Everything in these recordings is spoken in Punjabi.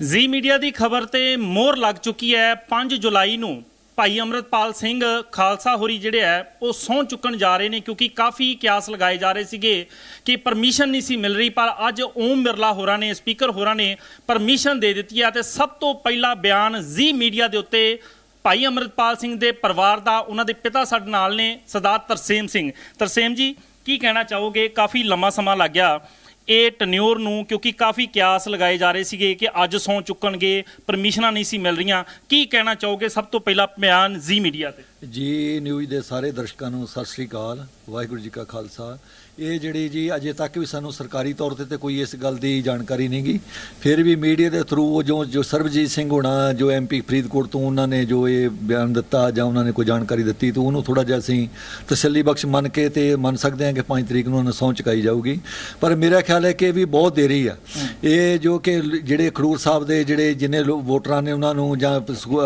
ਜ਼ੀ ਮੀਡੀਆ ਦੀ ਖਬਰ ਤੇ ਮੋਹਰ ਲੱਗ ਚੁੱਕੀ ਹੈ। 5 ਜੁਲਾਈ ਨੂੰ ਭਾਈ ਅਮਰਤਪਾਲ ਸਿੰਘ ਖਾਲਸਾ ਹੋਰੀ ਜਿਹੜੇ ਹੈ, ਉਹ ਸਹੁੰ ਚੁੱਕਣ ਜਾ ਰਹੇ ਨੇ ਕਿਉਂਕਿ ਕਾਫੀ ਕਿਆਸ ਲਗਾਏ ਜਾ ਰਹੇ ਸੀਗੇ ਕਿ ਪਰਮਿਸ਼ਨ ਨਹੀਂ ਸੀ ਮਿਲ ਰਹੀ, ਪਰ ਅੱਜ ਓਮ ਬਿਰਲਾ ਹੋਰਾਂ ਨੇ, ਸਪੀਕਰ ਹੋਰਾਂ ਨੇ ਪਰਮਿਸ਼ਨ ਦੇ ਦਿੱਤੀ ਹੈ ਤੇ ਸਭ ਤੋਂ ਪਹਿਲਾ ਬਿਆਨ ਜ਼ੀ ਮੀਡੀਆ ਦੇ ਉੱਤੇ ਭਾਈ ਅਮਰਤਪਾਲ ਸਿੰਘ ਦੇ ਪਰਿਵਾਰ ਦਾ, ਉਹਨਾਂ ਦੇ ਪਿਤਾ ਸਾਡੇ ਨਾਲ ਨੇ, ਸਰਦਾਰ ਤਰਸੇਮ ਸਿੰਘ। ਤਰਸੇਮ ਜੀ, ਕੀ ਕਹਿਣਾ ਚਾਹੋਗੇ? ਕਾਫੀ ਲੰਮਾ ਸਮਾਂ ਲੱਗ ਗਿਆ। ਇਹ ਟਨਿਓਰ ਨੂੰ, ਕਿਉਂਕਿ ਕਾਫੀ ਕਿਆਸ ਲਗਾਏ ਜਾ ਰਹੇ ਸੀਗੇ ਕਿ ਅੱਜ ਸੌ ਚੁੱਕਣਗੇ, ਪਰਮਿਸ਼ਨਾਂ ਨਹੀਂ ਸੀ ਮਿਲ ਰਹੀਆਂ। ਕੀ ਕਹਿਣਾ ਚਾਹੋਗੇ ਸਭ ਤੋਂ ਪਹਿਲਾਂ ਬਿਆਨ ਜ਼ੀ ਮੀਡੀਆ ਤੇ? ਜੀ, ਨਿਊਜ਼ ਦੇ ਸਾਰੇ ਦਰਸ਼ਕਾਂ ਨੂੰ ਸਤਿ ਸ੍ਰੀ ਅਕਾਲ, ਵਾਹਿਗੁਰੂ ਜੀ ਕਾ ਖਾਲਸਾ। ਇਹ ਜਿਹੜੀ ਜੀ ਅਜੇ ਤੱਕ ਵੀ ਸਾਨੂੰ ਸਰਕਾਰੀ ਤੌਰ ਤੇ ਤੇ ਕੋਈ ਇਸ ਗੱਲ ਦੀ ਜਾਣਕਾਰੀ ਨਹੀਂ ਗੀ ਫਿਰ ਵੀ ਮੀਡੀਆ ਦੇ ਥਰੂ ਜੋ ਜੋ ਸਰਬਜੀਤ ਸਿੰਘ ਹੋਣਾ ਜੋ ਐਮਪੀ ਫਰੀਦਕੋਟ ਤੋਂ ਉਹਨਾਂ ਨੇ ਜੋ ਇਹ ਬਿਆਨ ਦਿੱਤਾ ਜਾਂ ਉਹਨਾਂ ਨੇ ਕੋਈ ਜਾਣਕਾਰੀ ਦਿੱਤੀ ਤਾਂ ਉਹਨੂੰ ਥੋੜਾ ਜਿਹਾ ਅਸੀਂ ਤਸੱਲੀ ਬਖਸ਼ ਮੰਨ ਕੇ ਤੇ ਮੰਨ ਸਕਦੇ ਹਾਂ ਕਿ 5 ਤਰੀਕ ਨੂੰ ਉਹਨਾਂ ਸਹੁੰ ਚੁਕਾਈ ਜਾਊਗੀ। ਪਰ ਮੇਰਾ ਖਿਆਲ ਹੈ ਕਿ ਇਹ ਵੀ ਬਹੁਤ ਦੇਰੀ ਆ। ਇਹ ਜੋ ਕਿ ਜਿਹੜੇ ਖਡੂਰ ਸਾਹਿਬ ਦੇ ਜਿਹੜੇ ਜਿੰਨੇ ਵੋਟਰਾਂ ਨੇ ਉਹਨਾਂ ਨੂੰ ਜਾਂ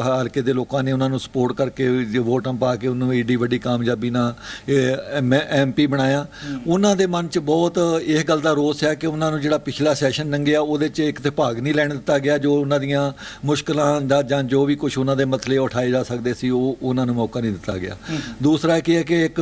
ਹਲਕੇ ਦੇ ਲੋਕਾਂ ਨੇ ਉਹਨਾਂ ਨੂੰ ਸਪੋਰਟ ਕਰਕੇ ਜੋ ਵੋਟਾਂ ਪਾ ਕੇ ਉਹਨੂੰ ਏਡੀ ਵੱਡੀ ਕਾਮਯਾਬੀ ਨਾਲ ਐਮਪੀ ਬਣਾਇਆ। ਉਹਨਾਂ ਦੇ ਮਨ 'ਚ ਬਹੁਤ ਇਹ ਗੱਲ ਦਾ ਰੋਸ ਹੈ ਕਿ ਉਹਨਾਂ ਨੂੰ ਜਿਹੜਾ ਪਿਛਲਾ ਸੈਸ਼ਨ ਲੰਘਿਆ ਉਹਦੇ 'ਚ ਇੱਕ ਤੇ ਭਾਗ ਨਹੀਂ ਲੈਣ ਦਿੱਤਾ ਗਿਆ ਜੋ ਉਹਨਾਂ ਦੀਆਂ ਮੁਸ਼ਕਲਾਂ ਦਾ ਜਾਂ ਜੋ ਵੀ ਕੁਝ ਉਹਨਾਂ ਦੇ ਮਸਲੇ ਉਠਾਏ ਜਾ ਸਕਦੇ ਸੀ ਉਹ ਉਹਨਾਂ ਨੂੰ ਮੌਕਾ ਨਹੀਂ ਦਿੱਤਾ ਗਿਆ। ਦੂਸਰਾ ਕੀ ਹੈ ਕਿ ਇੱਕ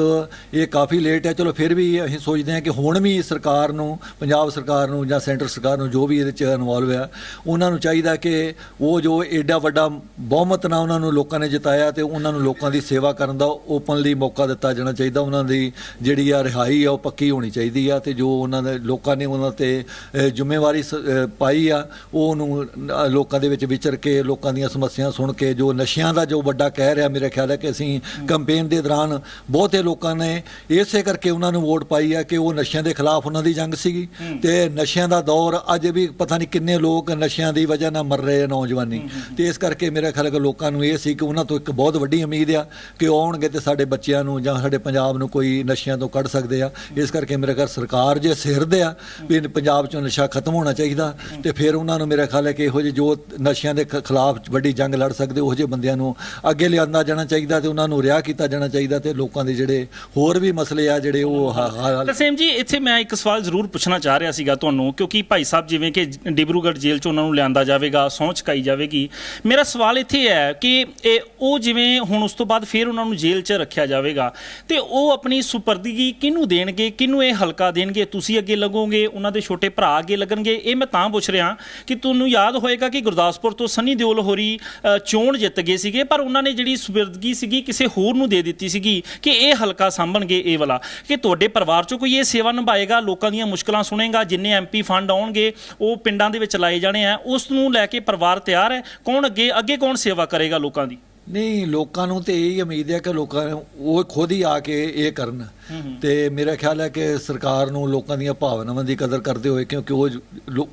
ਇਹ ਕਾਫੀ ਲੇਟ ਹੈ ਚਲੋ ਫਿਰ ਵੀ ਅਸੀਂ ਸੋਚਦੇ ਹਾਂ ਕਿ ਹੁਣ ਵੀ ਸਰਕਾਰ ਨੂੰ ਪੰਜਾਬ ਸਰਕਾਰ ਨੂੰ ਜਾਂ ਸੈਂਟਰ ਸਰਕਾਰ ਨੂੰ ਜੋ ਵੀ ਇਹਦੇ 'ਚ ਇਨਵੋਲਵ ਹੈ ਉਹਨਾਂ ਨੂੰ ਚਾਹੀਦਾ ਕਿ ਉਹ ਜੋ ਐਡਾ ਵੱਡਾ ਬਹੁਮਤ ਨਾਲ ਉਹਨਾਂ ਨੂੰ ਲੋਕਾਂ ਨੇ ਜਿਤਾਇਆ ਤੇ ਉਹਨਾਂ ਨੂੰ ਲੋਕਾਂ ਦੀ ਸੇਵਾ ਕਰਨ ਦਾ ਓਪਨਲੀ ਮੌਕਾ ਦਿੱਤਾ ਜਾਣਾ ਚਾਹੀਦਾ ਉਹਨਾਂ ਦੀ ਜਿਹੜੀ ਆ ਰਿਹਾਈ ਆ ਉਹ ਪੱਕੀ ਹੋਣੀ ਚਾਹੀਦੀ ਆ ਤੇ ਜੋ ਉਹਨਾਂ ਦੇ ਲੋਕਾਂ ਨੇ ਉਹਨਾਂ ਤੇ ਜ਼ਿੰਮੇਵਾਰੀ ਪਾਈ ਆ, ਉਹ ਉਹਨੂੰ ਲੋਕਾਂ ਦੇ ਵਿੱਚ ਵਿਚਰ ਕੇ, ਲੋਕਾਂ ਦੀਆਂ ਸਮੱਸਿਆਵਾਂ ਸੁਣ ਕੇ, ਜੋ ਨਸ਼ਿਆਂ ਦਾ ਜੋ ਵੱਡਾ ਕਹਿ ਰਿਹਾ, ਮੇਰੇ ਖਿਆਲ ਹੈ ਕਿ ਅਸੀਂ ਕੰਪੇਨ ਦੇ ਦੌਰਾਨ ਬਹੁਤੇ ਲੋਕਾਂ ਨੇ ਇਸੇ ਕਰਕੇ ਉਹਨਾਂ ਨੂੰ ਵੋਟ ਪਾਈ ਆ ਕਿ ਉਹ ਨਸ਼ਿਆਂ ਦੇ ਖਿਲਾਫ ਉਹਨਾਂ ਦੀ ਜੰਗ ਸੀਗੀ ਤੇ ਨਸ਼ਿਆਂ ਦਾ ਦੌਰ ਅੱਜ ਵੀ ਪਤਾ ਨਹੀਂ ਕਿੰਨੇ ਲੋਕ ਨਸ਼ਿਆਂ ਦੀ ਵਜ੍ਹਾ ਨਾਲ ਮਰ ਰਹੇ ਆ ਨੌਜਵਾਨੀ। ਤੇ ਇਸ ਕਰਕੇ ਮੇਰਾ ਖਿਆਲ ਹੈ ਲੋਕਾਂ ਨੂੰ ਇਹ ਸੀ ਕਿ ਉਹਨਾਂ ਤੋਂ ਇੱਕ ਬਹੁਤ ਵੱਡੀ ਉਮੀਦ ਆ ਕਿ ਆਉਣਗੇ ਤੇ ਸਾਡੇ ਬੱਚਿਆਂ ਨੂੰ ਜਾਂ ਸਾਡੇ ਪੰਜਾਬ ਨੂੰ ਕੋਈ ਨਸ਼ਿਆਂ ਤੋਂ ਕੱਢ ਸਕਦੇ ਆ। ਇਸ ਕਰਕੇ ਮੇਰਾ ਘਰ ਸਰਕਾਰ ਜੇ ਸਿਰਦੇ ਆ ਵੀ ਪੰਜਾਬ ਚੋਂ ਨਸ਼ਾ ਖਤਮ ਹੋਣਾ ਚਾਹੀਦਾ ਤੇ ਫਿਰ ਉਹਨਾਂ ਨੂੰ ਮੇਰਾ ਖਿਆਲ ਹੈ ਕਿ ਇਹੋ ਜਿਹੇ ਜੋ ਨਸ਼ਿਆਂ ਦੇ ਖਿਲਾਫ ਵੱਡੀ ਜੰਗ ਲੜ ਸਕਦੇ, ਉਹ ਜਿਹੇ ਬੰਦਿਆਂ ਨੂੰ ਅੱਗੇ ਲਿਆਂਦਾ ਜਾਣਾ ਚਾਹੀਦਾ ਤੇ ਉਹਨਾਂ ਨੂੰ ਰਿਹਾ ਕੀਤਾ ਜਾਣਾ ਚਾਹੀਦਾ ਤੇ ਲੋਕਾਂ ਦੇ ਜਿਹੜੇ ਹੋਰ ਵੀ ਮਸਲੇ ਆ ਜਿਹੜੇ ਉਹ ਹ- ਜੀ, ਇੱਥੇ ਮੈਂ ਇੱਕ ਸਵਾਲ ਜ਼ਰੂਰ ਪੁੱਛਣਾ ਚਾਹ ਰਿਹਾ ਸੀਗਾ ਤੁਹਾਨੂੰ, ਕਿਉਂਕਿ ਭਾਈ ਸਾਹਿਬ ਜਿਵੇਂ ਕਿ ਡਿਬਰੂਗੜ੍ਹ ਜੇਲ੍ਹ 'ਚ ਉਹਨਾਂ ਨੂੰ ਲਿਆਂਦਾ ਜਾਵੇਗਾ, ਸਹੁੰ ਚੁਕਾਈ ਜਾਵੇਗੀ। ਮੇਰਾ ਸਵਾਲ ਇੱਥੇ ਹੈ ਕਿ ਇਹ ਉਹ ਜਿਵੇਂ ਹੁਣ ਉਸ ਤੋਂ ਬਾਅਦ ਫਿਰ ਉਹਨਾਂ ਨੂੰ ਜੇਲ੍ਹ 'ਚ ਰੱਖਿਆ ਜਾਵੇਗਾ, ਤੇ ਉਹ ਆਪਣੀ ਸੁਪਰਦਗੀ ਕਿਹਨੂੰ ਦੇਣਗੇ ਕਿਹਨੂੰ ਇਹ ਹਲਕਾ ਦੇਣਗੇ, ਤੁਸੀਂ ਅੱਗੇ ਲੱਗੋਗੇ, ਉਹਨਾਂ ਦੇ ਛੋਟੇ ਭਰਾ ਅੱਗੇ ਲੱਗਣਗੇ। ਇਹ ਮੈਂ ਤਾਂ ਪੁੱਛ ਰਿਹਾ ਕਿ ਤੁਹਾਨੂੰ ਯਾਦ ਹੋਏਗਾ ਕਿ ਗੁਰਦਾਸਪੁਰ ਤੋਂ ਸੰਨੀ ਦਿਓਲ ਹੋਰੀ ਚੋਣ ਜਿੱਤ ਗਏ ਸੀਗੇ, ਪਰ ਉਹਨਾਂ ਨੇ ਜਿਹੜੀ ਸੁਪਰਦਗੀ ਸੀਗੀ, ਕਿਸੇ ਹੋਰ ਨੂੰ ਦੇ ਦਿੱਤੀ ਸੀਗੀ ਕਿ ਇਹ ਹਲਕਾ ਸਾਂਭਣਗੇ ਇਹ ਵਾਲਾ। ਕਿ ਤੁਹਾਡੇ ਪਰਿਵਾਰ ਚੋਂ ਕੋਈ ਇਹ ਸੇਵਾ ਨਿਭਾਏਗਾ, ਲੋਕਾਂ ਦੀਆਂ ਮੁਸ਼ਕਲਾਂ ਸੁਣੇਗਾ, ਜਿੰਨੇ ਐਮਪੀ ਫੰਡ ਆਉਣਗੇ, ਉਹ ਪਿੰਡਾਂ ਦੇ ਵਿੱਚ ਲਾਏ ਜਾਣੇ ਆ, ਉਸ ਨੂੰ ਲੈ ਕੇ ਪਰਿਵਾਰ ਤਿਆਰ ਹੈ। ਕੌਣ ਅੱਗੇ ਅੱਗੇ ਕੌਣ ਸੇਵਾ ਕਰੇਗਾ ਲੋਕਾਂ ਦੀ? ਨਹੀਂ ਲੋਕਾਂ ਨੂੰ ਤੇ ਇਹੀ ਉਮੀਦ ਹੈ ਕਿ ਲੋਕਾਂ ਉਹ ਖੁਦ ਹੀ ਆ ਕੇ ਇਹ ਕਰਨ। ਤੇ ਮੇਰਾ ਖਿਆਲ ਹੈ ਕਿ ਸਰਕਾਰ ਨੂੰ ਲੋਕਾਂ ਦੀਆਂ ਭਾਵਨਾਵਾਂ ਦੀ ਕਦਰ ਕਰਦੇ ਹੋਏ ਕਿਉਂਕਿ ਉਹ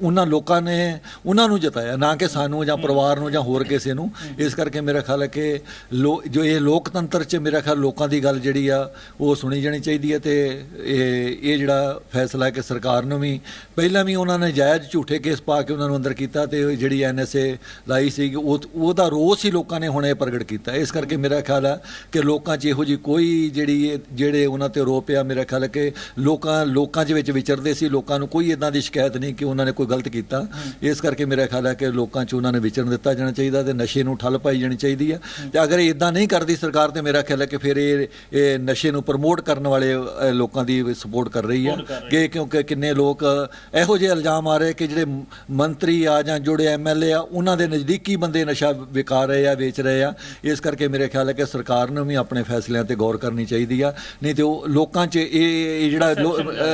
ਉਹਨਾਂ ਲੋਕਾਂ ਨੇ ਉਹਨਾਂ ਨੂੰ ਜਿਤਾਇਆ ਨਾ ਕਿ ਸਾਨੂੰ ਜਾਂ ਪਰਿਵਾਰ ਨੂੰ ਜਾਂ ਹੋਰ ਕਿਸੇ ਨੂੰ। ਇਸ ਕਰਕੇ ਮੇਰਾ ਖਿਆਲ ਹੈ ਕਿ ਜੋ ਇਹ ਲੋਕਤੰਤਰ 'ਚ ਮੇਰਾ ਖਿਆਲ ਲੋਕਾਂ ਦੀ ਗੱਲ ਜਿਹੜੀ ਆ ਉਹ ਸੁਣੀ ਜਾਣੀ ਚਾਹੀਦੀ ਹੈ ਤੇ ਇਹ ਇਹ ਜਿਹੜਾ ਫੈਸਲਾ ਹੈ ਕਿ ਸਰਕਾਰ ਨੂੰ ਵੀ ਪਹਿਲਾਂ ਵੀ ਉਹਨਾਂ ਨੇ ਜਾਇਜ਼ ਝੂਠੇ ਕੇਸ ਪਾ ਕੇ ਉਹਨਾਂ ਨੂੰ ਅੰਦਰ ਕੀਤਾ ਤੇ ਜਿਹੜੀ ਐਨਐਸਏ ਲਾਈ ਸੀ ਉਹ ਉਹਦਾ ਰੋਸ ਹੀ ਲੋਕਾਂ ਨੇ ਹੁਣ ਇਹ ਪ੍ਰਗਟ ਕੀਤਾ। ਇਸ ਕਰਕੇ ਮੇਰਾ ਖਿਆਲ ਹੈ ਕਿ ਲੋਕਾਂ 'ਚ ਇਹੋ ਜੀ ਕੋਈ ਜਿਹੜੀ ਇਹ- ਜਿਹੜੇ ਉਹਨਾਂ ਤੇ ਰੋਪ ਆ ਮੇਰਾ ਖਿਆਲ ਕਿ ਲੋਕਾਂ ਲੋਕਾਂ 'ਚ ਵਿੱਚ ਵਿਚਰਦੇ ਸੀ ਲੋਕਾਂ ਨੂੰ ਕੋਈ ਇਦਾਂ ਦੀ ਸ਼ਿਕਾਇਤ ਨਹੀਂ ਕਿ ਉਹਨਾਂ ਨੇ ਕੋਈ ਗਲਤ ਕੀਤਾ। ਇਸ ਕਰਕੇ ਮੇਰਾ ਖਿਆਲ ਹੈ ਕਿ ਲੋਕਾਂ 'ਚ ਉਹਨਾਂ ਨੇ ਵਿਚਰਨ ਦਿੱਤਾ ਜਾਣਾ ਚਾਹੀਦਾ ਤੇ ਨਸ਼ੇ ਨੂੰ ਠੱਲ ਪਾਈ ਜਾਣੀ ਚਾਹੀਦੀ ਹੈ। ਤੇ ਅਗਰ ਇਦਾਂ ਨਹੀਂ ਕਰਦੀ ਸਰਕਾਰ ਤੇ ਮੇਰਾ ਖਿਆਲ ਹੈ ਕਿ ਫਿਰ ਇਹ ਇਹ ਨਸ਼ੇ ਨੂੰ ਪ੍ਰਮੋਟ ਕਰਨ ਵਾਲੇ ਲੋਕਾਂ ਦੀ ਸਪੋਰਟ ਕਰ ਰਹੀ ਹੈ ਕਿ ਕਿਉਂਕਿ ਕਿੰਨੇ ਲੋਕ ਇਹੋ ਜਿਹੇ ਇਲਜ਼ਾਮ ਆ ਰਹੇ ਕਿ ਜਿਹੜੇ ਮੰਤਰੀ ਆ ਜਾਂ ਜੁੜੇ ਐਮਐਲਏ ਆ ਉਹਨਾਂ ਦੇ ਨਜ਼ਦੀਕੀ ਬੰਦੇ ਨਸ਼ਾ ਵਿਕਾ ਰਹੇ ਆ ਵੇਚ ਰਹੇ ਆ। ਇਸ ਕਰਕੇ ਮੇਰੇ ਖਿਆਲ ਹੈ ਕਿ ਸਰਕਾਰ ਨੂੰ ਵੀ ਆਪਣੇ ਫੈਸਲਿਆਂ ਤੇ ਗੌਰ ਕਰਨੀ ਚਾਹੀਦੀ ਆ। ਨਹੀਂ ਤੇ ਉਹ ਲੋਕਾਂ 'ਚ ਇਹ ਜਿਹੜਾ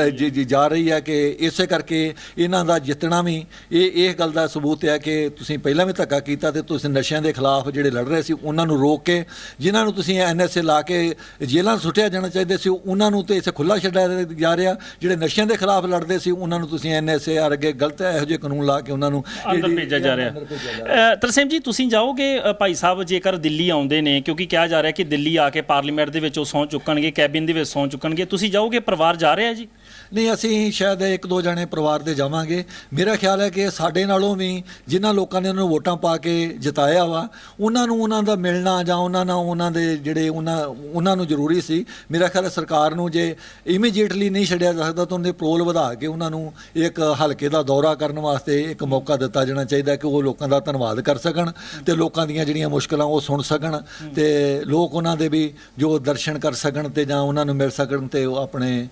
ਜੀ- ਜੀ ਰਹੀ ਆ ਕਿ ਇਸੇ ਕਰਕੇ ਇਹਨਾਂ ਦਾ ਜਿੱਤਣਾ ਵੀ ਇਹ ਇਹ ਗੱਲ ਦਾ ਸਬੂਤ ਹੈ ਕਿ ਤੁਸੀਂ ਪਹਿਲਾਂ ਵੀ ਧੱਕਾ ਕੀਤਾ ਤੇ ਤੁਸੀਂ ਨਸ਼ਿਆਂ ਦੇ ਖਿਲਾਫ ਜਿਹੜੇ ਲੜ ਰਹੇ ਸੀ ਉਹਨਾਂ ਨੂੰ ਰੋਕ ਕੇ ਜਿਨ੍ਹਾਂ ਨੂੰ ਤੁਸੀਂ ਐਨਐਸਏ ਲਾ ਕੇ ਜੇਲ੍ਹਾਂ ਸੁੱਟਿਆ ਜਾਣਾ ਚਾਹੀਦੇ ਸੀ ਉਹਨਾਂ ਨੂੰ ਤੇ ਇਸੇ ਖੁੱਲਾ ਛੱਡਿਆ ਜਾ ਰਿਹਾ। ਜਿਹੜੇ ਨਸ਼ਿਆਂ ਦੇ ਖਿਲਾਫ ਲੜਦੇ ਸੀ ਉਹਨਾਂ ਨੂੰ ਤੁਸੀਂ ਐਨਐਸਏ ਆ ਅੱਗੇ ਗਲਤ ਇਹੋ ਜਿਹੇ ਕਾਨੂੰਨ ਲਾ ਕੇ ਉਹਨਾਂ ਨੂੰ ਅੰਦਰ ਭੇਜਿਆ ਜਾ ਰਿਹਾ। ਤਰਸੇਮ ਜੀ ਤੁਸੀਂ ਜਾਓਗੇ ਭਾਈ ਸਾਹਿਬ ਜੇਕਰ ਦਿੱਲੀ ਆਉਂਦੇ ਨੇ, ਕਿਉਂਕਿ ਕਿਹਾ ਜਾ ਰਿਹਾ ਕਿ ਦਿੱਲੀ ਆ ਕੇ ਪਾਰਲੀਮੈਂਟ ਦੇ ਵਿੱਚ ਉਹ ਸਹੁੰ ਚੁੱਕਣਗੇ, ਕੈਬਿਨ ਦੇ ਵਿੱਚ ਸਹੁੰ ਚੁੱਕਣਗੇ। ਤੁਸੀਂ ਜਾਓਗੇ, ਪਰਿਵਾਰ ਜਾ ਰਿਹਾ ਜੀ? ਨਹੀਂ, ਅਸੀਂ ਸ਼ਾਇਦ ਇੱਕ ਦੋ ਜਣੇ ਪਰਿਵਾਰ ਦੇ ਜਾਵਾਂਗੇ। ਮੇਰਾ ਖਿਆਲ ਹੈ ਕਿ ਸਾਡੇ ਨਾਲੋਂ ਵੀ ਜਿਨ੍ਹਾਂ ਲੋਕਾਂ ਨੇ ਉਹਨਾਂ ਨੂੰ ਵੋਟਾਂ ਪਾ ਕੇ ਜਿਤਾਇਆ ਵਾ, ਉਹਨਾਂ ਨੂੰ ਉਹਨਾਂ ਦਾ ਮਿਲਣਾ ਜਾਂ ਉਹਨਾਂ ਨਾਲ ਉਹਨਾਂ ਦੇ ਜਿਹੜੇ ਉਹਨਾਂ ਉਹਨਾਂ ਨੂੰ ਜ਼ਰੂਰੀ ਸੀ। ਮੇਰਾ ਖਿਆਲ ਹੈ ਸਰਕਾਰ ਨੂੰ ਜੇ ਇਮੀਡੀਏਟਲੀ ਨਹੀਂ ਛੱਡਿਆ ਜਾ ਸਕਦਾ ਤਾਂ ਉਹਦੇ ਪ੍ਰੋਲ ਵਧਾ ਕੇ ਉਹਨਾਂ ਨੂੰ ਇੱਕ ਹਲਕੇ ਦਾ ਦੌਰਾ ਕਰਨ ਵਾਸਤੇ ਇੱਕ ਮੌਕਾ ਦਿੱਤਾ ਜਾਣਾ ਚਾਹੀਦਾ ਕਿ ਉਹ ਲੋਕਾਂ ਦਾ ਧੰਨਵਾਦ ਕਰ ਸਕਣ ਤੇ ਲੋਕਾਂ ਦੀਆਂ ਜਿਹੜੀਆਂ ਮੁਸ਼ਕਲਾਂ ਉਹ ਸੁਣ ਸਕਣ ਤੇ ਲੋਕ ਉਹਨਾਂ ਦੇ ਵੀ ਜੋ ਦਰਸ਼ਨ ਕਰ ਸਕਣ ਤੇ ਜਾਂ ਉਹਨਾਂ ਨੂੰ ਮਿਲ ਸਕਣ ਤੇ ਉਹ ਆਪਣੇ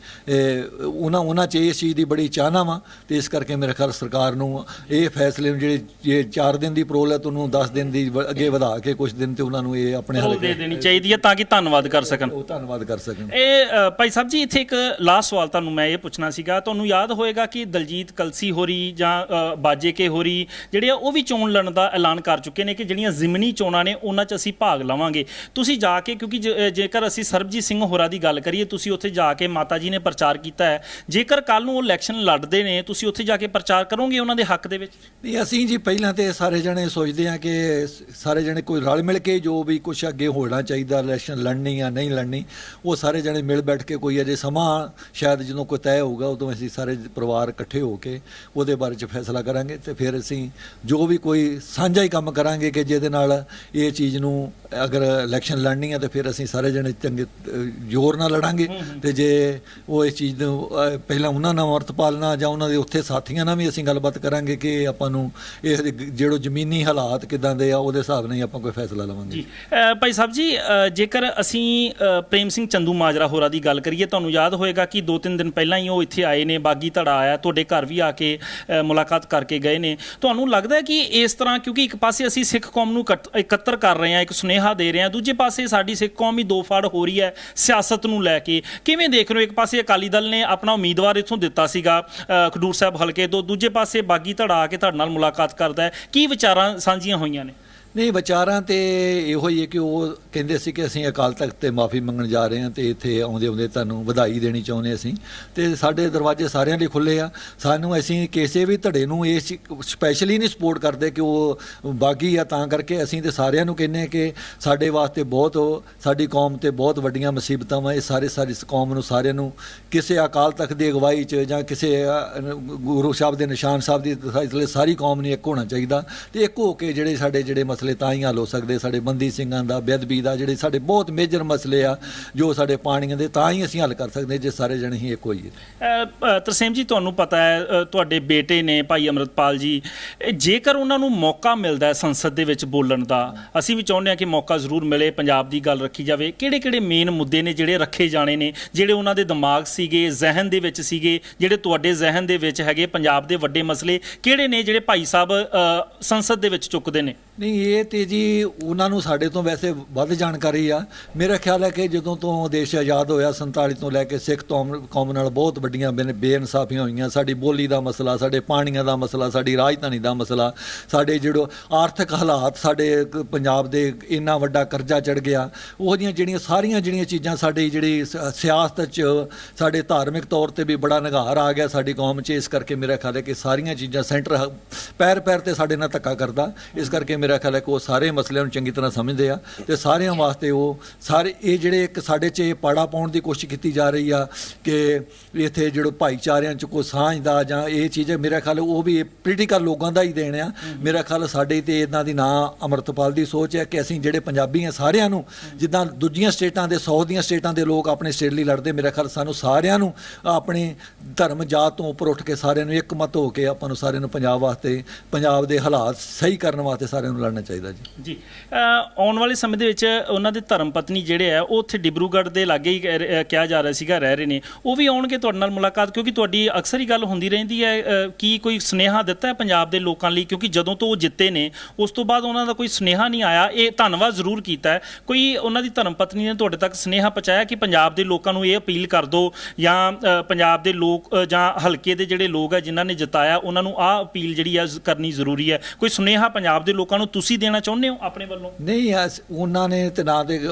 ਉਹਨਾਂ ਉਹਨਾਂ 'ਚ ਇਸ ਚੀਜ਼ ਦੀ ਬੜੀ ਚਾਹਨਾ ਵਾ ਤੇ ਇਸ ਕਰਕੇ ਮੇਰੇ ਖਿਆਲ ਸਰਕਾਰ ਨੂੰ ਇਹ ਫੈਸਲੇ ਨੂੰ ਜਿਹੜੇ ਜੇ 4 ਦਿਨ ਦੀ ਪ੍ਰੋਲ ਹੈ ਤੁਹਾਨੂੰ 10 ਦਿਨ ਦੀ ਅੱਗੇ ਵਧਾ ਕੇ ਕੁਝ ਦਿਨ ਤੇ ਉਹਨਾਂ ਨੂੰ ਇਹ ਆਪਣੇ ਰੋਲ ਦੇ ਦੇਣੀ ਚਾਹੀਦੀ ਹੈ ਤਾਂ ਕਿ ਧੰਨਵਾਦ ਕਰ ਸਕਣ। ਉਹ ਧੰਨਵਾਦ ਕਰ ਸਕਣ। ਇਹ ਭਾਈ ਸਾਹਿਬ ਜੀ ਇੱਥੇ ਇੱਕ ਲਾਸਟ ਸਵਾਲ ਤੁਹਾਨੂੰ ਮੈਂ ਇਹ ਪੁੱਛਣਾ ਸੀਗਾ। ਤੁਹਾਨੂੰ ਯਾਦ ਹੋਏਗਾ ਕਿ ਦਲਜੀਤ ਕਲਸੀ ਹੋਰੀ ਜਾਂ ਬਾਜੇ ਕੇ ਹੋਰੀ ਜਿਹੜੇ ਆ ਉਹ ਵੀ ਚੋਣ ਲੜਨ ਦਾ ਐਲਾਨ ਕਰ ਚੁੱਕੇ ਨੇ ਕਿ ਜਿਹੜੀਆਂ ਜ਼ਿਮਨੀ ਚੋਣਾਂ ਨੇ ਉਹਨਾਂ 'ਚ ਅਸੀਂ ਭਾਗ ਲਵਾਂਗੇ। ਤੁਸੀਂ ਜਾ ਕੇ, ਕਿਉਂਕਿ ਜ- ਜੇਕਰ ਅਸੀਂ ਸਰਬਜੀਤ ਸਿੰਘ ਹੋਰਾਂ ਦੀ ਗੱਲ ਕਰੀਏ, ਤੁਸੀਂ ਉੱਥੇ ਜਾ ਕੇ ਮਾਤਾ ਜੀ ਨੇ ਪ੍ਰਚਾਰ ਕੀਤਾ ਹੈ। ਜੇਕਰ ਕੱਲ ਨੂੰ ਉਹ ਇਲੈਕਸ਼ਨ ਲੜਦੇ ਨੇ, ਤੁਸੀਂ ਉੱਥੇ ਜਾ ਕੇ ਪ੍ਰਚਾਰ ਕਰੋਗੇ ਉਹਨਾਂ ਦੇ ਹੱਕ ਦੇ ਵਿੱਚ? ਨਹੀਂ, ਅਸੀਂ ਜੀ ਪਹਿਲਾਂ ਤੇ ਸਾਰੇ ਜਣੇ ਸੋਚਦੇ ਹਾਂ ਕਿ ਸਾਰੇ ਜਣੇ ਕੋਈ ਰਲ ਮਿਲ ਕੇ ਜੋ ਵੀ ਕੁਝ ਅੱਗੇ ਹੋਣਾ ਚਾਹੀਦਾ ਇਲੈਕਸ਼ਨ ਲੜਨੀ ਜਾਂ ਨਹੀਂ ਲੜਨੀ, ਉਹ ਸਾਰੇ ਜਣੇ ਮਿਲ ਬੈਠ ਕੇ ਕੋਈ ਅਜੇ ਸਮਾਂ ਸ਼ਾਇਦ ਜਦੋਂ ਕੋਈ ਤੈਅ ਹੋਊਗਾ, ਉਦੋਂ ਅਸੀਂ ਸਾਰੇ ਪਰਿਵਾਰ ਇਕੱਠੇ ਹੋ ਕੇ ਉਹਦੇ ਬਾਰੇ ਚ ਫੈਸਲਾ ਕਰਾਂਗੇ ਤੇ ਫਿਰ ਅਸੀਂ ਜੋ ਵੀ ਕੋਈ ਸਾਂਝਾ ਹੀ ਕੰਮ ਕਰਾਂਗੇ ਕਿ ਜਿਹਦੇ ਨਾਲ ਇਹ ਚੀਜ਼ ਨੂੰ ਅਗਰ ਇਲੈਕਸ਼ਨ ਲੜਨੀ ਹੈ ਤੇ ਫਿਰ ਅਸੀਂ ਸਾਰੇ ਜਣੇ ਚੰਗੇ ਜ਼ੋਰ ਨਾਲ ਲੜਾਂਗੇ। ਤੇ ਜੇ ਉਹ ਇਸ ਚੀਜ਼ ਨੂੰ ਪਹਿਲਾਂ ਉਹਨਾਂ ਨਾਲ ਅਮਰਤਪਾਲ ਨਾਲ ਜਾਂ ਉਹਨਾਂ ਦੇ ਉੱਥੇ ਸਾਥੀਆਂ ਨਾਲ ਵੀ ਅਸੀਂ ਗੱਲਬਾਤ ਕਰਾਂਗੇ ਕਿ ਆਪਾਂ ਨੂੰ ਇਹ ਜਿਹੜੋ ਜ਼ਮੀਨੀ ਹਾਲਾਤ ਕਿਦਾਂ ਦੇ ਆ ਉਹਦੇ ਹਿਸਾਬ ਨਾਲ ਹੀ ਆਪਾਂ ਕੋਈ ਫੈਸਲਾ ਲਵਾਂਗੇ। ਜੀ। ਭਾਈ ਸਾਹਿਬ ਜੀ ਜੇਕਰ ਅਸੀਂ ਪ੍ਰੇਮ ਸਿੰਘ ਚੰਦੂ ਮਾਜਰਾ ਹੋਰਾਂ ਦੀ ਗੱਲ ਕਰੀਏ ਤੁਹਾਨੂੰ ਯਾਦ ਹੋਏਗਾ ਕਿ ਦੋ ਤਿੰਨ ਦਿਨ ਪਹਿਲਾਂ ਹੀ ਉਹ ਇੱਥੇ ਆਏ ਨੇ ਬਾਗੀ ਧੜਾ ਆਇਆ ਤੁਹਾਡੇ ਘਰ ਵੀ ਆ ਕੇ ਮੁਲਾਕਾਤ ਕਰਕੇ ਗਏ ਨੇ। ਤੁਹਾਨੂੰ ਲੱਗਦਾ ਹੈ ਕਿ ਇਸ ਤਰ੍ਹਾਂ ਕਿਉਂਕਿ ਇੱਕ ਪਾਸੇ ਅਸੀਂ ਸਿੱਖ ਕੌਮ ਨੂੰ ਇਕੱਤਰ ਕਰ ਰਹੇ ਹਾਂ ਇੱਕ ਸੁਨੇਹਾ ਦੇ ਰਹੇ ਹਾਂ। ਦੂਜੇ ਪਾਸੇ ਸਾਡੀ ਸਿੱਖ ਕੌਮ ਵੀ ਦੋ ਫਾੜ ਹੋ ਰਹੀ ਹੈ ਸਿਆਸਤ ਨੂੰ ਲੈ ਕੇ। ਕਿਵੇਂ ਦੇਖ ਰਹੇ ਹੋ? ਇੱਕ ਪਾਸੇ ਅਕਾਲੀ ਦਲ ਨੇ ਆਪਣਾ ਉਮੀਦਵਾਰ ਇੱਥੋਂ ਦਿੱਤਾ ਸੀਗਾ ਅ, ਖਡੂਰ ਸਾਹਿਬ ਹਲਕੇ ਤੋਂ। ਦੂਜੇ ਪਾਸੇ ਬਾਗੀ ਧੜਾ ਆ ਕੇ ਤੁਹਾਡੇ ਨਾਲ ਮੁਲਾਕਾਤ ਕਰਦਾ ਹੈ। ਕੀ ਵਿਚਾਰਾਂ ਸਾਂਝੀਆਂ ਹੋਈਆਂ ਨੇ? ਨਹੀਂ, ਵਿਚਾਰਾਂ ਤੇ ਇਹੋ ਹੀ ਹੈ ਕਿ ਉਹ ਕਹਿੰਦੇ ਸੀ ਕਿ ਅਸੀਂ ਅਕਾਲ ਤਖਤ ਤੇ ਮਾਫੀ ਮੰਗਣ ਜਾ ਰਹੇ ਹਾਂ ਤੇ ਇੱਥੇ ਆਉਂਦੇ ਆਉਂਦੇ ਤੁਹਾਨੂੰ ਵਧਾਈ ਦੇਣੀ ਚਾਹੁੰਦੇ ਅਸੀਂ। ਤੇ ਸਾਡੇ ਦਰਵਾਜ਼ੇ ਸਾਰਿਆਂ ਲਈ ਖੁੱਲੇ ਆ। ਸਾਨੂੰ ਅਸੀਂ ਕਿਸੇ ਵੀ ਧੜੇ ਨੂੰ ਇਸ ਸਪੈਸ਼ਲੀ ਨਹੀਂ ਸਪੋਰਟ ਕਰਦੇ ਕਿ ਉਹ ਬਾਗੀ ਆ, ਤਾਂ ਕਰਕੇ ਅਸੀਂ ਤੇ ਸਾਰਿਆਂ ਨੂੰ ਕਹਿੰਦੇ ਹਾਂ ਕਿ ਸਾਡੇ ਵਾਸਤੇ ਬਹੁਤ ਸਾਡੀ ਕੌਮ ਤੇ ਬਹੁਤ ਵੱਡੀਆਂ ਮੁਸੀਬਤਾਂ ਵਾ। ਇਹ ਸਾਰੇ ਸਾਰੀ ਕੌਮ ਨੂੰ ਸਾਰਿਆਂ ਨੂੰ ਕਿਸੇ ਅਕਾਲ ਤਖਤ ਦੀ ਅਗਵਾਈ 'ਚ ਜਾਂ ਕਿਸੇ ਗੁਰੂ ਸਾਹਿਬ ਦੇ ਨਿਸ਼ਾਨ ਸਾਹਿਬ ਦੀ ਇਸ ਲਈ ਸਾਰੀ ਕੌਮ ਨੂੰ ਇੱਕ ਹੋਣਾ ਚਾਹੀਦਾ। ਤੇ ਇੱਕ ਹੋ ਕੇ ਜਿਹੜੇ ਸਾਡੇ ਜਿਹੜੇ ਮਸਲੇ ਤਾਂ ਹੀ ਹੱਲ ਹੋ ਸਕਦੇ ਸਾਡੇ ਬੰਦੀ ਸਿੰਘਾਂ ਦਾ ਬੇਅਦਬੀ ਦਾ ਜਿਹੜੇ ਸਾਡੇ ਬਹੁਤ ਮੇਜਰ ਮਸਲੇ ਆ ਜੋ ਸਾਡੇ ਪਾਣੀਆਂ ਦੇ ਤਾਂ ਹੀ ਅਸੀਂ ਹੱਲ ਕਰ ਸਕਦੇ ਜੇ ਸਾਰੇ ਜਣੇ ਹੀ ਇੱਕ ਹੋਈਏ ਅ, ਤਰਸੇਮ ਜੀ ਤੁਹਾਨੂੰ ਪਤਾ ਹੈ ਤੁਹਾਡੇ ਬੇਟੇ ਨੇ ਭਾਈ ਅਮਰਤਪਾਲ ਜੀ ਜੇਕਰ ਉਹਨਾਂ ਨੂੰ ਮੌਕਾ ਮਿਲਦਾ ਹੈ ਸੰਸਦ ਦੇ ਵਿੱਚ ਬੋਲਣ ਦਾ ਅਸੀਂ ਵੀ ਚਾਹੁੰਦੇ ਹਾਂ ਕਿ ਮੌਕਾ ਜ਼ਰੂਰ ਮਿਲੇ ਪੰਜਾਬ ਦੀ ਗੱਲ ਰੱਖੀ ਜਾਵੇ। ਕਿਹੜੇ ਕਿਹੜੇ ਮੇਨ ਮੁੱਦੇ ਨੇ ਜਿਹੜੇ ਰੱਖੇ ਜਾਣੇ ਨੇ ਜਿਹੜੇ ਉਹਨਾਂ ਦੇ ਦਿਮਾਗ ਸੀਗੇ ਜ਼ਿਹਨ ਦੇ ਵਿੱਚ ਸੀਗੇ ਜਿਹੜੇ ਤੁਹਾਡੇ ਜ਼ਿਹਨ ਦੇ ਵਿੱਚ ਹੈਗੇ ਪੰਜਾਬ ਦੇ ਵੱਡੇ ਮਸਲੇ ਕਿਹੜੇ ਨੇ ਜਿਹੜੇ ਭਾਈ ਸਾਹਿਬ ਸੰਸਦ ਦੇ ਵਿੱਚ ਚੁੱਕਦੇ ਨੇ? ਨਹੀਂ ਇਹ ਤੇ ਜੀ ਉਹਨਾਂ ਨੂੰ ਸਾਡੇ ਤੋਂ ਵੈਸੇ ਵੱਧ ਜਾਣਕਾਰੀ ਆ। ਮੇਰਾ ਖਿਆਲ ਹੈ ਕਿ ਜਦੋਂ ਤੋਂ ਦੇਸ਼ ਆਜ਼ਾਦ ਹੋਇਆ 47 ਤੋਂ ਲੈ ਕੇ ਸਿੱਖ ਕੌਮ ਕੌਮ ਨਾਲ ਬਹੁਤ ਵੱਡੀਆਂ ਬੇਨ- ਬੇਇਨਸਾਫੀਆਂ ਹੋਈਆਂ। ਸਾਡੀ ਬੋਲੀ ਦਾ ਮਸਲਾ, ਸਾਡੇ ਪਾਣੀਆਂ ਦਾ ਮਸਲਾ, ਸਾਡੀ ਰਾਜਧਾਨੀ ਦਾ ਮਸਲਾ, ਸਾਡੇ ਜਿਹੜੋ ਆਰਥਿਕ ਹਾਲਾਤ, ਸਾਡੇ ਪੰਜਾਬ ਦੇ ਇੰਨਾ ਵੱਡਾ ਕਰਜ਼ਾ ਚੜ ਗਿਆ। ਉਹਦੀਆਂ ਜਿਹੜੀਆਂ, ਸਾਰੀਆਂ ਜਿਹੜੀਆਂ ਚੀਜ਼ਾਂ ਸਾਡੀ ਜਿਹੜੀ ਸ- ਸਿਆਸਤ 'ਚ ਸਾਡੇ ਧਾਰਮਿਕ ਤੌਰ ਤੇ ਵੀ ਬੜਾ ਨਿਗਾਰ ਆ ਗਿਆ ਸਾਡੀ ਕੌਮ 'ਚ। ਇਸ ਕਰਕੇ ਮੇਰਾ ਖਿਆਲ ਹੈ ਕਿ ਸਾਰੀਆਂ ਚੀਜ਼ਾਂ ਸੈਂਟਰ ਹ- ਪੈਰ ਪੈਰ ਤੇ ਸਾਡੇ ਨਾਲ ਧੱਕਾ ਕਰਦਾ। ਇਸ ਕਰਕੇ ਮੇਰਾ ਖਿਆਲ ਹੈ ਕਿ ਉਹ ਸਾਰੇ ਮਸਲਿਆਂ ਨੂੰ ਚੰਗੀ ਤਰ੍ਹਾਂ ਸਮਝਦੇ ਆ ਤੇ ਸਾਰਿਆਂ ਵਾਸਤੇ ਉਹ ਸਾਰੇ ਇਹ ਜਿਹੜੇ ਇੱਕ ਸਾਡੇ 'ਚ ਇਹ ਪਾੜਾ ਪਾਉਣ ਦੀ ਕੋਸ਼ਿਸ਼ ਕੀਤੀ ਜਾ ਰਹੀ ਆ ਕਿ ਇੱਥੇ ਜਿਹੜੋ ਭਾਈਚਾਰਿਆਂ 'ਚ ਕੋਈ ਸਾਂਝ ਦਾ ਜਾਂ ਇਹ ਚੀਜ਼ ਮੇਰਾ ਖਿਆਲ ਉਹ ਵੀ ਪੋਲੀਟੀਕਲ ਲੋਕਾਂ ਦਾ ਹੀ ਦੇਣ ਆ। ਮੇਰਾ ਖਿਆਲ ਸਾਡੇ ਤੇ ਇਹਨਾਂ ਦੀ ਨਾਂ ਅਮਰਤਪਾਲ ਦੀ ਸੋਚ ਹੈ ਕਿ ਅਸੀਂ ਜਿਹੜੇ ਪੰਜਾਬੀ ਆ ਸਾਰਿਆਂ ਨੂੰ ਜਿੱਦਾਂ ਦੂਜੀਆਂ ਸਟੇਟਾਂ ਦੇ 100 ਦੀਆਂ ਸਟੇਟਾਂ ਦੇ ਲੋਕ ਆਪਣੇ ਸਟੇਟ ਲਈ ਲੜਦੇ ਮੇਰਾ ਖਿਆਲ ਸਾਨੂੰ ਸਾਰਿਆਂ ਨੂੰ ਆਪਣੇ ਧਰਮ ਜਾਤ ਤੋਂ ਉੱਪਰ ਉੱਠ ਕੇ ਸਾਰਿਆਂ ਨੂੰ ਇੱਕ ਮਤ ਹੋ ਕੇ ਆਪਾਂ ਨੂੰ ਸਾਰਿਆਂ ਨੂੰ ਪੰਜਾਬ ਵਾਸਤੇ ਪੰਜਾਬ ਦੇ ਹਾਲਾਤ ਸਹੀ ਕਰਨ ਵਾਸਤੇ ਸਾਰਿਆਂ ਨੂੰ ਲੜਨਾ ਚਾਹੀਦਾ ਜੀ। ਜੀ ਆਉਣ ਵਾਲੇ ਸਮੇਂ ਦੇ ਵਿੱਚ ਉਹਨਾਂ ਦੇ ਧਰਮ ਪਤਨੀ ਜਿਹੜੇ ਆ ਉਹ ਉੱਥੇ ਡਿਬਰੂਗੜ੍ਹ ਦੇ ਲਾਗੇ ਹੀ ਕਿਹਾ ਜਾ ਰਿਹਾ ਸੀਗਾ ਰਹਿ ਰਹੇ ਨੇ। ਉਹ ਵੀ ਆਉਣਗੇ ਤੁਹਾਡੇ ਨਾਲ ਮੁਲਾਕਾਤ ਕਿਉਂਕਿ ਤੁਹਾਡੀ ਅਕਸਰ ਹੀ ਗੱਲ ਹੁੰਦੀ ਰਹਿੰਦੀ ਹੈ ਅ, ਕੀ ਕੋਈ ਸੁਨੇਹਾ ਦਿੱਤਾ ਹੈ ਪੰਜਾਬ ਦੇ ਲੋਕਾਂ ਲਈ? ਕਿਉਂਕਿ ਜਦੋਂ ਤੋਂ ਉਹ ਜਿੱਤੇ ਨੇ ਉਸ ਤੋਂ ਬਾਅਦ ਉਹਨਾਂ ਦਾ ਕੋਈ ਸੁਨੇਹਾ ਨਹੀਂ ਆਇਆ। ਇਹ ਧੰਨਵਾਦ ਜ਼ਰੂਰ ਕੀਤਾ ਹੈ। ਕੋਈ ਉਹਨਾਂ ਦੀ ਧਰਮ ਪਤਨੀ ਨੇ ਤੁਹਾਡੇ ਤੱਕ ਸੁਨੇਹਾ ਪਹੁੰਚਾਇਆ ਕਿ ਪੰਜਾਬ ਦੇ ਲੋਕਾਂ ਨੂੰ ਇਹ ਅਪੀਲ ਕਰ ਦਿਓ ਜਾਂ ਪੰਜਾਬ ਦੇ ਲੋਕ ਜਾਂ ਹਲਕੇ ਦੇ ਜਿਹੜੇ ਲੋਕ ਆ ਜਿਨ੍ਹਾਂ ਨੇ ਜਿਤਾਇਆ ਉਹਨਾਂ ਨੂੰ ਆਹ ਅਪੀਲ ਜਿਹੜੀ ਆ ਕਰਨੀ ਜ਼ਰੂਰੀ ਹੈ। ਕੋਈ ਸੁਨੇਹਾ ਪੰਜਾਬ ਦੇ ਲੋਕਾਂ ਨੂੰ ਤੁਸੀਂ ਦੇਣਾ ਚਾਹੁੰਦੇ ਹੋ ਆਪਣੇ ਵੱਲੋਂ? ਨਹੀਂ, ਅਸ- ਉਹਨਾਂ ਨੇ ਤੇ ਨਾ ਦੇ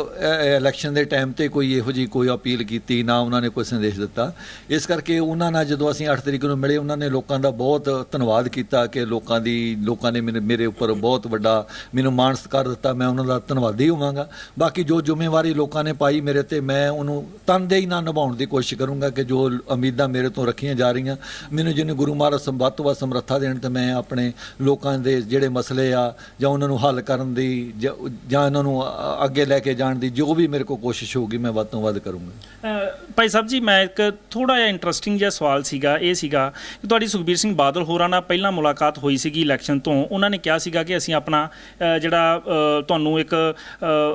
ਇਲੈਕਸ਼ਨ ਦੇ ਟਾਈਮ ਤੇ ਕੋਈ ਇਹੋ ਜੀ ਕੋਈ ਅਪੀਲ ਕੀਤੀ, ਨਾ ਉਹਨਾਂ ਨੇ ਕੋਈ ਸੰਦੇਸ਼ ਦਿੱਤਾ। ਇਸ ਕਰਕੇ ਉਹਨਾਂ ਨਾਲ ਜਦੋਂ ਅਸੀਂ 8 ਤਰੀਕ ਨੂੰ ਮਿਲੇ, ਉਹਨਾਂ ਨੇ ਲੋਕਾਂ ਦਾ ਬਹੁਤ ਧੰਨਵਾਦ ਕੀਤਾ ਕਿ ਲੋਕਾਂ ਦੀ, ਲੋਕਾਂ ਨੇ ਮੇਰੇ ਮੇਰੇ ਉੱਪਰ ਬਹੁਤ ਵੱਡਾ ਮੈਨੂੰ ਮਾਣ ਸਤਿਕਾਰ ਦਿੱਤਾ, ਮੈਂ ਉਹਨਾਂ ਦਾ ਧੰਨਵਾਦੀ ਹੋਵਾਂਗਾ। ਬਾਕੀ ਜੋ ਜ਼ਿੰਮੇਵਾਰੀ ਲੋਕਾਂ ਨੇ ਪਾਈ ਮੇਰੇ ਤੇ, ਮੈਂ ਉਹਨੂੰ ਤਨਦੇਹੀ ਨਾਲ ਨਿਭਾਉਣ ਦੀ ਕੋਸ਼ਿਸ਼ ਕਰੂੰਗਾ ਕਿ ਜੋ ਉਮੀਦਾਂ ਮੇਰੇ ਤੋਂ ਰੱਖੀਆਂ ਜਾ ਰਹੀਆਂ, ਮੈਨੂੰ ਜਿਹਨੂੰ ਗੁਰੂ ਮਹਾਰਾਜ ਸੰਬੱਧ ਤੋਂ ਵੱਧ ਸਮਰੱਥਾ ਦੇਣ ਤੇ ਮੈਂ ਆਪਣੇ ਲੋਕਾਂ ਦੇ ਜਿਹੜੇ ਮਸਲੇ ਆ ਜਾਂ ਉਹਨਾਂ ਨੂੰ ਹੱਲ ਕਰਨ ਦੀ ਜਾਂ ਇਹਨਾਂ ਨੂੰ ਅੱਗੇ ਲੈ ਕੇ ਜਾਣ ਦੀ ਜੋ ਵੀ ਮੇਰੇ ਕੋਲ ਕੋਸ਼ਿਸ਼ ਹੋਊਗੀ, ਮੈਂ ਵੱਧ ਤੋਂ ਵੱਧ ਕਰੂੰਗਾ। ਭਾਈ ਸਾਹਿਬ ਜੀ, ਮੈਂ ਇੱਕ ਥੋੜਾ ਜਿਹਾ ਇੰਟਰਸਟਿੰਗ ਜਿਹਾ ਸਵਾਲ ਸੀਗਾ, ਇਹ ਸੀਗਾ ਕਿ ਤੁਹਾਡੀ ਸੁਖਬੀਰ ਸਿੰਘ ਬਾਦਲ ਹੋਰਾਂ ਨਾਲ ਪਹਿਲਾਂ ਮੁਲਾਕਾਤ ਹੋਈ ਸੀਗੀ ਇਲੈਕਸ਼ਨ ਤੋਂ। ਉਹਨਾਂ ਨੇ ਕਿਹਾ ਸੀਗਾ ਕਿ ਅਸੀਂ ਆਪਣਾ ਜਿਹੜਾ ਤੁਹਾਨੂੰ ਇੱਕ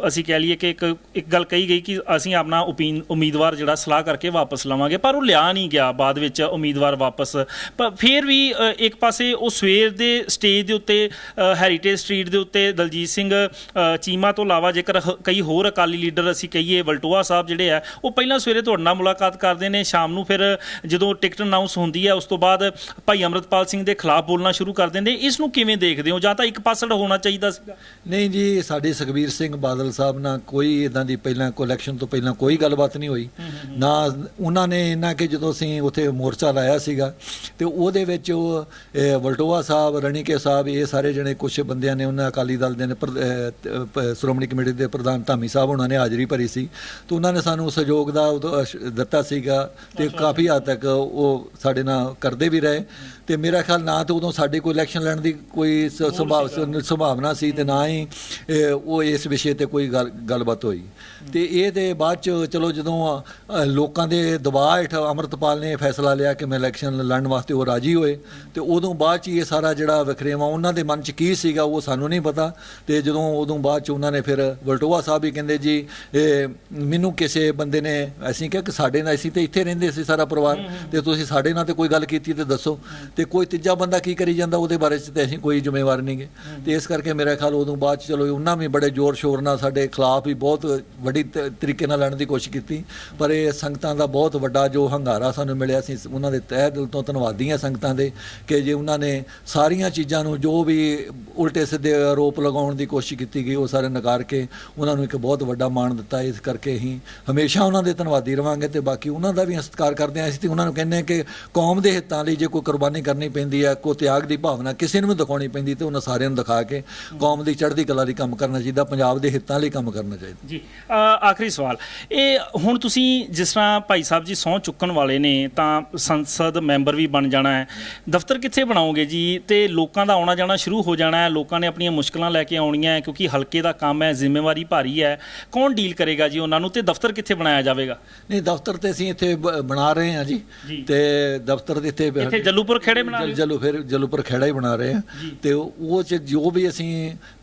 ਅਸੀਂ ਕਹਿ ਲਈਏ ਕਿ ਇੱਕ ਇੱਕ ਗੱਲ ਕਹੀ ਗਈ ਕਿ ਅਸੀਂ ਆਪਣਾ ਉਪੀਨ, ਉਮੀਦਵਾਰ ਜਿਹੜਾ ਸਲਾਹ ਕਰਕੇ ਵਾਪਸ ਲਵਾਂਗੇ, ਪਰ ਉਹ ਲਿਆ ਨਹੀਂ ਗਿਆ ਬਾਅਦ ਵਿੱਚ ਉਮੀਦਵਾਰ ਵਾਪਸ। ਪਰ ਫਿਰ ਵੀ ਇੱਕ ਪਾਸੇ ਉਹ ਸਵੇਰ ਦੇ ਸਟੇਜ ਦੇ ਉੱਤੇ ਹੈਰੀਟੇਜ ਸਟਰੀਟ ਦੇ ਉੱਤੇ ਦਲਜੀਤ ਸਿੰਘ ਚੀਮਾ ਤੋਂ ਇਲਾਵਾ ਜੇਕਰ ਕਈ ਹੋਰ ਅਕਾਲੀ ਲੀਡਰ ਅਸੀਂ ਕਹੀਏ ਵਲਟੋਆ ਸਾਹਿਬ ਜਿਹੜੇ ਆ ਉਹ ਪਹਿਲਾਂ ਸਵੇਰੇ ਤੁਹਾਡੇ ਨਾਲ ਮੁਲਾਕਾਤ ਕਰਦੇ ਨੇ ਸ਼ਾਮ ਨੂੰ ਫਿਰ ਜਦੋਂ ਟਿਕਟ ਅਨਾਉਂਸ ਹੁੰਦੀ ਹੈ ਉਸ ਤੋਂ ਬਾਅਦ ਭਾਈ ਅਮਰਤਪਾਲ ਸਿੰਘ ਦੇ ਖਿਲਾਫ ਬੋਲਣਾ ਸ਼ੁਰੂ ਕਰ ਦਿੰਦੇ ਇਸ ਨੂੰ ਕਿਵੇਂ ਦੇਖਦੇ ਹੋ? ਜਾਂ ਤਾਂ ਇੱਕ ਪਾਸੜ ਹੋਣਾ ਚਾਹੀਦਾ ਸੀਗਾ ਨਹੀਂ ਜੀ ਸਾਡੇ ਸੁਖਬੀਰ ਸਿੰਘ ਬਾਦਲ ਸਾਹਿਬ ਨਾਲ ਕੋਈ ਇਦਾਂ ਦੀ ਪਹਿਲਾਂ ਇਲੈਕਸ਼ਨ ਤੋਂ ਪਹਿਲਾਂ ਕੋਈ ਗੱਲਬਾਤ ਨਹੀਂ ਹੋਈ। ਨਾ ਉਹਨਾਂ ਨੇ ਇਹਨਾਂ ਕਿ ਜਦੋਂ ਅਸੀਂ ਉੱਥੇ ਮੋਰਚਾ ਲਾਇਆ ਸੀਗਾ ਤੇ ਉਹਦੇ ਵਿੱਚ ਉਹ ਵਲਟੋਆ ਸਾਹਿਬ ਰਣੀਕੇ ਸਾਹਿਬ ਇਹ ਸਾਰੇ ਜਣੇ ਕੁਝ ਬੰਦਿਆਂ ਨੇ ਉਹਨਾਂ ਅਕਾਲੀ ਦਲ ਦੇ ਨੇ ਸ਼੍ਰੋਮਣੀ ਕਮੇਟੀ ਦੇ ਪ੍ਰਧਾਨ ਧਾਮੀ ਸਾਹਿਬ ਉਹਨਾਂ ਨੇ ਹਾਜ਼ਰੀ ਭਰੀ ਸੀ। ਤੇ ਉਹਨਾਂ ਨੇ ਸਾਨੂੰ ਸਹਿਯੋਗ ਦਾ ਦਿੱਤਾ ਸੀਗਾ ਤੇ ਕਾਫੀ ਹੱਦ ਤੱਕ ਉਹ ਸਾਡੇ ਨਾਲ ਕਰਦੇ ਵੀ ਰਹੇ। ਤੇ ਮੇਰਾ ਖਿਆਲ ਨਾ ਤਾਂ ਉਦੋਂ ਸਾਡੇ ਕੋਈ ਇਲੈਕਸ਼ਨ ਲੜਨ ਦੀ ਕੋਈ ਸੰਭਾਵਨਾ ਸੀ ਤੇ ਨਾ ਹੀ ਉਹ ਇਸ ਵਿਸ਼ੇ ਤੇ ਕੋਈ ਗੱਲ- ਗੱਲਬਾਤ ਹੋਈ। ਤੇ ਇਹ ਤੇ ਬਾਅਦ ਚ ਚਲੋ ਜਦੋਂ ਲੋਕਾਂ ਦੇ ਦਬਾਅ ਹੇਠ ਅਮਰਤਪਾਲ ਨੇ ਫੈਸਲਾ ਲਿਆ ਕਿ ਮੈਂ ਇਲੈਕਸ਼ਨ ਲੜਨ ਵਾਸਤੇ ਉਹ ਰਾਜੀ ਹੋਏ ਤੇ ਉਦੋਂ ਬਾਅਦ ਚ ਇਹ ਸਾਰਾ ਜਿਹੜਾ ਵਖਰੇਵਾ ਉਹਨਾਂ ਦੇ ਮਨ ਚ ਕੀ ਸੀਗਾ ਉਹ ਸਾਨੂੰ ਨਹੀਂ ਪਤਾ। ਤੇ ਜਦੋਂ ਉਦੋਂ ਬਾਅਦ ਚ ਉਹਨਾਂ ਨੇ ਫਿਰ ਵਲਟੋਆ ਸਾਹਿਬ ਵੀ ਕਹਿੰਦੇ ਜੀ ਇਹ ਮੈਨੂੰ ਕਿਸੇ ਬੰਦੇ ਨੇ ਅਸੀਂ ਕਿਹਾ ਕਿ ਸਾਡੇ ਨਾਲ ਅਸੀਂ ਤੇ ਇੱਥੇ ਰਹਿੰਦੇ ਸੀ ਸਾਰਾ ਪਰਿਵਾਰ ਤੇ ਤੁਸੀਂ ਸਾਡੇ ਨਾਲ ਤੇ ਕੋਈ ਗੱਲ ਕੀਤੀ ਤੇ ਦੱਸੋ। ਤੇ ਕੋਈ ਤੀਜਾ ਬੰਦਾ ਕੀ ਕਰੀ ਜਾਂਦਾ ਉਹਦੇ ਬਾਰੇ ਚ ਤੇ ਅਸੀਂ ਕੋਈ ਜ਼ਿੰਮੇਵਾਰ ਨਹੀਂਗੇ ਤੇ ਇਸ ਕਰਕੇ ਮੇਰਾ ਖਿਆਲ ਉਦੋਂ ਬਾਅਦ ਚ ਚਲੋ ਉਹਨਾਂ ਵੀ ਬੜੇ ਜ਼ੋਰ ਸ਼ੋਰ ਨਾਲ ਸਾਡੇ ਖਿਲਾਫ ਵੀ ਬਹੁਤ ਵੱਡੀ ਤਰੀਕੇ ਨਾਲ ਲੜਨ ਦੀ ਕੋਸ਼ਿਸ਼ ਕੀਤੀ। ਪਰ ਇਹ ਸੰਗਤਾਂ ਦਾ ਬਹੁਤ ਵੱਡਾ ਜੋ ਹੰਗਾਰਾ ਸਾਨੂੰ ਮਿਲਿਆ ਸੀ ਉਹਨਾਂ ਦੇ ਤਹਿ ਦਿਲ ਤੋਂ ਧੰਨਵਾਦੀ ਹਾਂ ਸੰਗਤਾਂ ਦੇ ਕਿ ਜੇ ਉਹਨਾਂ ਨੇ ਸਾਰੀਆਂ ਚੀਜ਼ਾਂ ਨੂੰ ਜੋ ਵੀ ਉਲਟੇ ਸਿੱਧੇ ਆਰੋਪ ਲਗਾਉਣ ਦੀ ਕੋਸ਼ਿਸ਼ ਕੀਤੀ ਗਈ, ਉਹ ਸਾਰੇ ਨਕਾਰ ਕੇ ਉਹਨਾਂ ਨੂੰ ਇੱਕ ਬਹੁਤ ਵੱਡਾ ਮਾਣ ਦਿੱਤਾ। ਇਸ ਕਰਕੇ ਅਸੀਂ ਹਮੇਸ਼ਾ ਉਹਨਾਂ ਦੇ ਧੰਨਵਾਦੀ ਰਵਾਂਗੇ ਤੇ ਬਾਕੀ ਉਹਨਾਂ ਦਾ ਵੀ ਸਤਿਕਾਰ ਕਰਦੇ ਹਾਂ। ਅਸੀਂ ਤੇ ਉਹਨਾਂ ਨੂੰ ਕਹਿੰਦੇ ਹਾਂ ਕਿ ਕੌਮ ਦੇ ਹਿੱਤਾਂ ਲਈ ਜੇ ਕੋਈ ਕੁਰਬਾਨੀ ਕਰਨੀ ਪੈਂਦੀ ਹੈ, ਕੋਈ ਤਿਆਗ ਦੀ ਭਾਵਨਾ ਕਿਸੇ ਨੂੰ ਵੀ ਦਿਖਾਉਣੀ ਪੈਂਦੀ ਤੇ ਉਹਨਾਂ ਸਾਰਿਆਂ ਨੂੰ ਦਿਖਾ ਕੇ ਕੌਮ ਦੀ ਚੜ੍ਹਦੀ ਕਲਾ ਲਈ ਕੰਮ ਕਰਨਾ ਚਾਹੀਦਾ, ਪੰਜਾਬ ਦੇ ਹਿੱਤਾਂ ਲਈ ਕੰਮ ਕਰਨਾ ਚਾਹੀਦਾ। ਜੀ ਆਖਰੀ ਸਵਾਲ। ਇਹ ਹੁਣ ਤੁਸੀਂ ਜਿਸ ਤਰ੍ਹਾਂ ਭਾਈ ਸਾਹਿਬ ਜੀ ਸਹੁੰ ਚੁੱਕਣ ਵਾਲੇ ਨੇ, ਤਾਂ ਸੰਸਦ ਮੈਂਬਰ ਵੀ ਬਣ ਜਾਣਾ ਹੈ। ਦਫ਼ਤਰ ਕਿੱਥੇ ਬਣਾਓਗੇ ਜੀ? ਤੇ ਲੋਕਾਂ ਦਾ ਆਉਣਾ ਜਾਣਾ ਸ਼ੁਰੂ ਹੋ ਜਾਣਾ ਹੈ, ਲੋਕਾਂ ਨੇ ਆਪਣੀਆਂ ਮੁਸ਼ਕਲਾਂ ਲੈ ਕੇ ਆਉਣੀਆਂ ਹੈ ਕਿਉਂਕਿ ਹਲਕੇ ਦਾ ਕੰਮ ਹੈ ਜ਼ਿੰਮੇਵਾਰੀ ਭਾਰੀ ਹੈ। ਕੌਣ ਡੀਲ ਕਰੇਗਾ ਜੀ? ਉਹਨਾਂ ਨੂੰ ਤੇ ਦਫ਼ਤਰ ਕਿੱਥੇ ਬਣਾਇਆ ਜਾਵੇਗਾ? ਨਹੀਂ ਦਫ਼ਤਰ ਤੇ ਅਸੀਂ ਇੱਥੇ ਬ- ਬਣਾ ਰਹੇ ਹਾਂ ਜੀ। ਤੇ ਦਫ਼ਤਰ ਦੇ ਇੱਥੇ ਇੱਥੇ ਜੱਲੂਪੁਰ ਖੇੜੇ ਬਣਾ ਰਹੇ ਜਲ- ਜਲੂ ਫਿਰ ਜਲੂਪੁਰ ਖੇੜਾ ਹੀ ਬਣਾ ਰਹੇ ਆ ਤੇ ਉਹ ਉਹ ਚ ਜੋ ਵੀ ਅਸੀਂ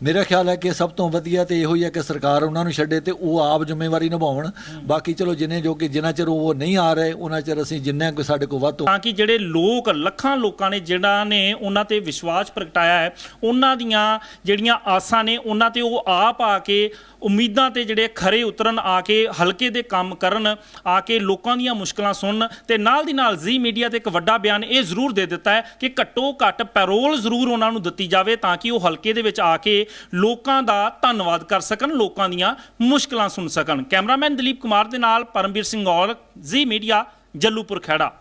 ਮੇਰਾ ਖਿਆਲ ਹੈ ਕਿ ਸਭ ਤੋਂ ਵਧੀਆ ਤੇ ਇਹੋ ਹੀ ਹੈ ਕਿ ਸਰਕਾਰ ਉਹਨਾਂ ਨੂੰ ਛੱਡੇ ਤੇ ਉਹ ਆਪ ਜ਼ਿੰਮੇਵਾਰੀ ਨਿਭਾਉਣ। ਬਾਕੀ ਚਲੋ ਜਿੰਨੇ ਜੋ ਕਿ ਜਿੰਨਾ ਚਿਰ ਉਹ ਨਹੀਂ ਆ ਰਹੇ ਉਹਨਾਂ ਚਿਰ ਅਸੀਂ ਜਿੰਨਾ ਕੋਈ ਸਾਡੇ ਕੋਲ ਵੱਧ ਤੋਂ ਤਾਂ ਕਿ ਜਿਹੜੇ ਲੋਕ ਲੱਖਾਂ ਲੋਕਾਂ ਨੇ ਜਿਹੜਾ ਨੇ ਉਹਨਾਂ ਤੇ ਵਿਸ਼ਵਾਸ ਪ੍ਰਗਟਾਇਆ ਹੈ ਉਹਨਾਂ ਦੀਆਂ ਜਿਹੜੀਆਂ ਆਸਾਂ ਨੇ ਉਹਨਾਂ ਤੇ ਉਹ ਆਪ ਆ ਕੇ ਉਮੀਦਾਂ ਤੇ ਜਿਹੜੇ ਖਰੇ ਉਤਰਨ, ਆ ਕੇ ਹਲਕੇ ਦੇ ਕੰਮ ਕਰਨ, ਆ ਕੇ ਲੋਕਾਂ ਦੀਆਂ ਮੁਸ਼ਕਲਾਂ ਸੁਣਨ ਤੇ ਨਾਲ ਦੀ ਨਾਲ ਜ਼ੀ ਮੀਡੀਆ ਤੇ ਇੱਕ ਵੱਡਾ ਬਿਆਨ ਇਹ ਜ਼ਰੂਰ ਦੇ ਦਿੱਤਾ ਹੈ ਕਿ ਘੱਟੋ ਘੱਟ ਪੈਰੋਲ ਜ਼ਰੂਰ ਉਹਨਾਂ ਨੂੰ ਦਿੱਤੀ ਜਾਵੇ ਤਾਂ ਕਿ ਉਹ ਹਲਕੇ ਦੇ ਵਿੱਚ ਆ ਕੇ ਲੋਕਾਂ ਦਾ ਧੰਨਵਾਦ ਕਰ ਸਕਣ, ਲੋਕਾਂ ਦੀਆਂ ਮੁਸ਼ਕਲਾਂ ਸੁਣ ਸਕਣ। ਕੈਮਰਾਮੈਨ ਦਲੀਪ ਕੁਮਾਰ ਦੇ ਨਾਲ ਪਰਮਵੀਰ ਸਿੰਘ ਔਰ ਜ਼ੀ ਮੀਡੀਆ ਜੱਲੂਪੁਰ ਖੇੜਾ